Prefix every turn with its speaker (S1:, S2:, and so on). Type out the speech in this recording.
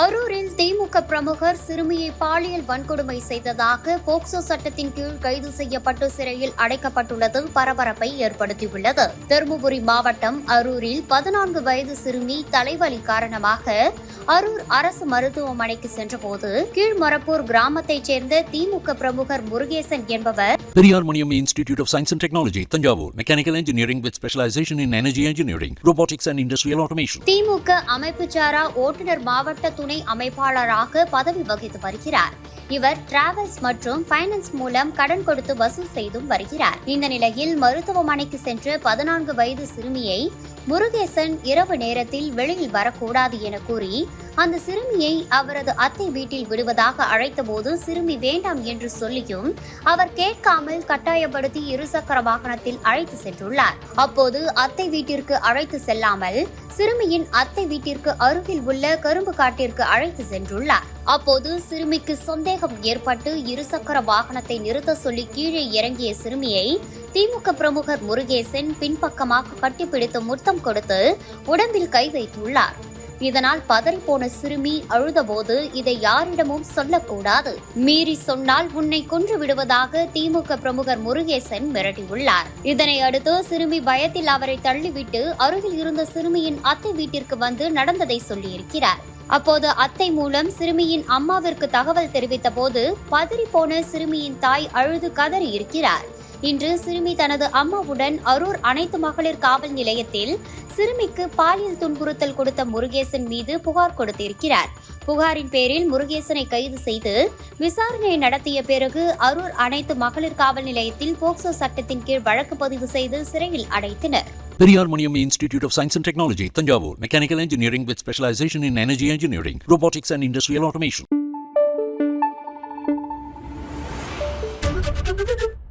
S1: அரூரில் திமுக பிரமுகர் சிறுமியை பாலியல் வன்கொடுமை செய்ததாக போக்சோ சட்டத்தின் கீழ் கைது செய்யப்பட்டு சிறையில் அடைக்கப்பட்டுள்ளது பரபரப்பை ஏற்படுத்தியுள்ளது. தருமபுரி மாவட்டம் அரூரில் பதினான்கு வயது சிறுமி தலைவலி காரணமாக அரூர் அரசு மருத்துவமனைக்கு சென்றபோது கீழ்மரப்பூர் கிராமத்தைச் சேர்ந்த திமுக பிரமுகர் முருகேசன் என்பவர்
S2: Periyar Maniam institute of science and technology Thanjavur. Mechanical engineering with specialisation in energy engineering robotics and industrial automation.
S1: DMK அமைப்புச்சாரா ஓட்டுநர் மாவட்ட துணை அமைப்பாளராக பதவி வகித்து வருகிறார். இவர் டிராவல்ஸ் மற்றும் ஃபைனான்ஸ் மூலம் கடன் கொடுத்து வசூல் செய்தும் வருகிறார். இந்த நிலையில் மருத்துவமனைக்கு சென்ற பதினான்கு வயது சிறுமியை முருகேசன் இரவு நேரத்தில் வெளியில் வரக்கூடாது என கூறி அந்த சிறுமியை அவரது அத்தை வீட்டில் விடுவதாக அழைத்தபோது சிறுமி வேண்டாம் என்று சொல்லியும் அவர் கேட்காமல் கட்டாயப்படுத்தி இருசக்கர வாகனத்தில் அழைத்து சென்றுள்ளார். அப்போது அத்தை வீட்டிற்கு அழைத்து செல்லாமல் சிறுமியின் அத்தை வீட்டிற்கு அருகில் உள்ள கரும்பு காட்டிற்கு அழைத்து சென்றுள்ளார். அப்போது சிறுமிக்கு சந்தேகம் ஏற்பட்டு இருசக்கர வாகனத்தை நிறுத்த சொல்லி கீழே இறங்கிய சிறுமியை திமுக பிரமுகர் முருகேசன் பின்பக்கமாக கட்டிப்பிடித்து முத்தம் கொடுத்து உடம்பில் கை வைத்துள்ளார். இதனால் பதறிப்போன சிறுமி அழுதபோது இதை யாரிடமும் சொல்லக்கூடாது. மீறி சொன்னால் உன்னை கொன்று விடுவதாக திமுக பிரமுகர் முருகேசன் மிரட்டியுள்ளார். இதனை அடுத்து சிறுமி பயத்தில் அவரை தள்ளிவிட்டு அருகில் இருந்த சிறுமியின் அத்தை வீட்டிற்கு வந்து நடந்ததை சொல்லியிருக்கிறார். அப்போது அத்தை மூலம் சிறுமியின் அம்மாவிற்கு தகவல் தெரிவித்த போது பதறிப்போன சிறுமியின் தாய் அழுது கதறி இருக்கிறார். இன்று சிறுமி தனது அம்மாவுடன் அரூர் அனைத்து மகளிர் காவல் நிலையத்தில் சிறுமிக்கு பாலியல் துன்புறுத்தல் கொடுத்த முருகேசன் மீது புகார் கொடுத்திருக்கிறார். புகாரின் பேரில் முருகேசனை கைது செய்து விசாரணை நடத்திய பிறகு அரூர் அனைத்து மகளிர் காவல் நிலையத்தில் போக்சோ சட்டத்தின் கீழ் வழக்கு பதிவு செய்து சிறையில் அடைத்தனர்.
S2: Periyar Maniam institute of science and technology Thanjavur mechanical engineering with specialisation in energy engineering robotics and industrial automation
S3: Thank you.